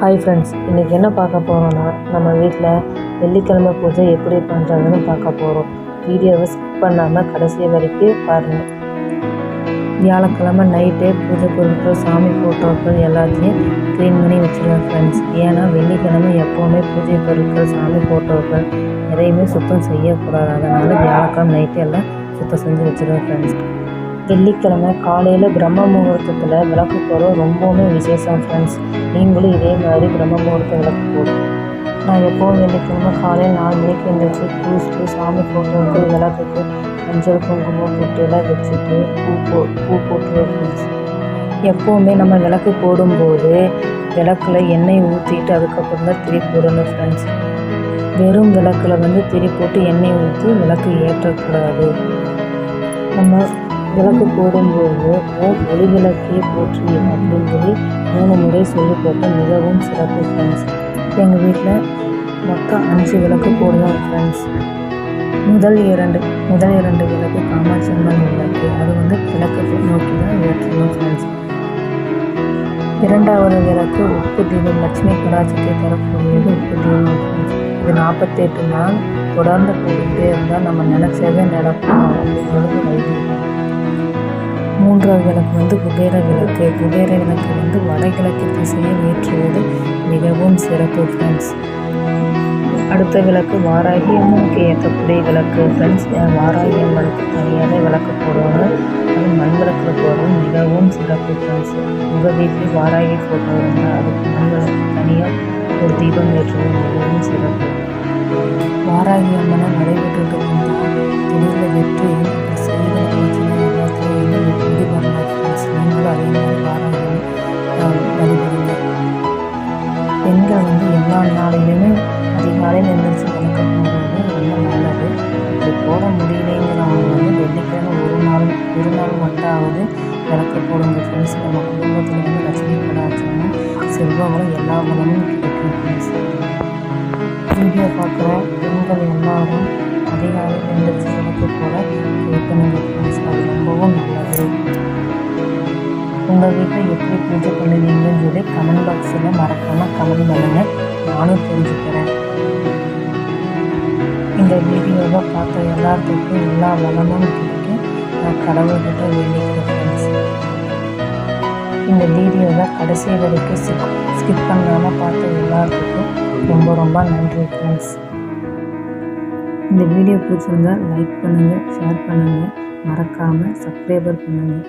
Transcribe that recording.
Hi friends இன்றைக்கி என்ன பார்க்க போகிறோன்னா நம்ம வீட்டில் வெள்ளிக்கிழமை பூஜை எப்படி பண்ணுறதுன்னு பார்க்க போகிறோம் வீடியோவை ஸ்கிப் பண்ணாமல் கடைசி வரைக்கும் பாருங்கள் வியாழக்கிழமை நைட்டே பூஜை பொருட்கள் சாமி ஃபோட்டோக்கள் எல்லாத்தையும் க்ளீன் பண்ணி வச்சுருவேன் ஃப்ரெண்ட்ஸ் ஏன்னா வெள்ளிக்கிழமை எப்போவுமே பூஜை பொருட்கள் சாமி ஃபோட்டோக்கள் எதையுமே சுத்தம் செய்யக்கூடாது. அதனால் வியாழக்கிழமை நைட்டு எல்லாம் சுத்தம் செஞ்சு வச்சுருவேன் ஃப்ரெண்ட்ஸ் வெள்ளிக்கிழமை காலையில் பிரம்ம முகூர்த்தத்தில் விளக்கு போகிறோம் ரொம்பவுமே விசேஷம் ஃப்ரெண்ட்ஸ் நீங்களும் இதே மாதிரி பிரம்ம முகூர்த்த விளக்கு போடும் நான் எப்போவும் வெள்ளிக்கிழமை காலையில் நாலு மணிக்கு எழுந்திரிச்சு குளிச்சுட்டு சாமி ஃபோட்டோவுக்கு விளக்குக்கு மஞ்சள் குங்குமம் பொட்டுலாம் வச்சுட்டு பூ போ பூ போட்டு ஃப்ரெண்ட்ஸ் எப்போவுமே நம்ம விளக்கு போடும்போது விளக்குல எண்ணெய் ஊற்றிட்டு அதுக்கப்புறம் தான் திரி போடணும் ஃப்ரெண்ட்ஸ் வெறும் விளக்கில் வந்து திரி போட்டு எண்ணெய் ஊற்றி விளக்கு ஏற்றக்கூடாது. நம்ம விளக்கு போடும்போது ஓம் ஒளி விளக்கே போற்றி அப்படின்னு சொல்லி மூணு முறை சொல்லி போட்டால் மிகவும் சிறப்பு ஃப்ரெண்ட்ஸ் எங்கள் வீட்டில் மொத்தம் அஞ்சு விளக்கு போடுவோம் ஃப்ரெண்ட்ஸ் முதல் இரண்டு முதல் இரண்டு விளக்கு காமாட்சி அம்மன் விளக்கு. அது வந்து கிழக்கு நோக்கி தான் ஏற்றணும் ஃப்ரெண்ட்ஸ் இரண்டாவது விளக்கு உப்பு தீபம் லட்சுமி கடாச்சத்தை தரக்கூடியது உப்பு தீபம் இது நாற்பத்தெட்டு நாள் தொடர்ந்து போயிட்டே இருந்தால் நம்ம நினச்சதே நடக்கும் அப்படிங்கிறது ஐதீகம் மூன்றாவது விளக்கு வந்து குபேர விளக்கு. குபேர விளக்கு வந்து வடகிழக்கு திசையை ஏற்றுவது மிகவும் சிறப்பு ஃப்ரெண்ட்ஸ் அடுத்த விளக்கு வாராகி அம்மனுக்கு ஏற்றக்கூடிய விளக்கு ஃப்ரெண்ட்ஸ் வாராகி அம்மனுக்கு தனியாக விளக்கு போடுவாங்க. அது மண் விளக்கில் போடுறது மிகவும் சிறப்பு ஃப்ரெண்ட்ஸ் உங்கள் வீட்டில் வாராகி ஃபோட்டோ இருந்தால் அதுக்கு மண் விளக்கு தனியாக ஒரு தீபம் ஏற்றுவது மிகவும் சிறப்பு. வாராகி அம்மனை நடைபெற்று வந்தால் தொழிலில் வெற்றி பெண்கள் வந்து எல்லா நாளிலுமே அதிகாலையில் எழுந்திரிச்சு விளக்கு போடுறது ரொம்ப நல்லது. இப்படி போட முடியலைங்கிறவங்க வந்து வெள்ளிக்கிழமை ஒரு நாள் ஒரு நாள் மட்டாவது விளக்கு போடுங்க ஃப்ரெண்ட்ஸ் நம்ம குடும்பத்தில் வந்து லட்சுமி கடாச்சமும் செல்வங்களும் எல்லா வளமும் கிடைக்கும். ஃப்ரெண்ட்ஸ் உங்கள் வீட்டில் எப்படி பூஜை பண்ணுவீங்கன்னு சொல்லி கமெண்ட் பாக்ஸில் மறக்காமல் கமெண்ட் பண்ணுங்கள் நானும் தெரிஞ்சுக்கிறேன். இந்த வீடியோவை பார்த்த எல்லாத்துக்கும் எல்லா வளமும் கேட்டு நான் கடவுள்கிட்ட வேண்டிக்கிறேன் ஃப்ரெண்ட்ஸ் இந்த வீடியோவை கடைசி வரைக்கும் ஸ்கிப் ஸ்கிப் பண்ணாமல் பார்த்த எல்லாத்துக்கும் ரொம்ப ரொம்ப நன்றி ஃப்ரெண்ட்ஸ் இந்த வீடியோ பிடிச்சிருந்தால் லைக் பண்ணுங்கள் ஷேர் பண்ணுங்கள் மறக்காமல் சப்ஸ்கிரைபர் பண்ணுங்கள்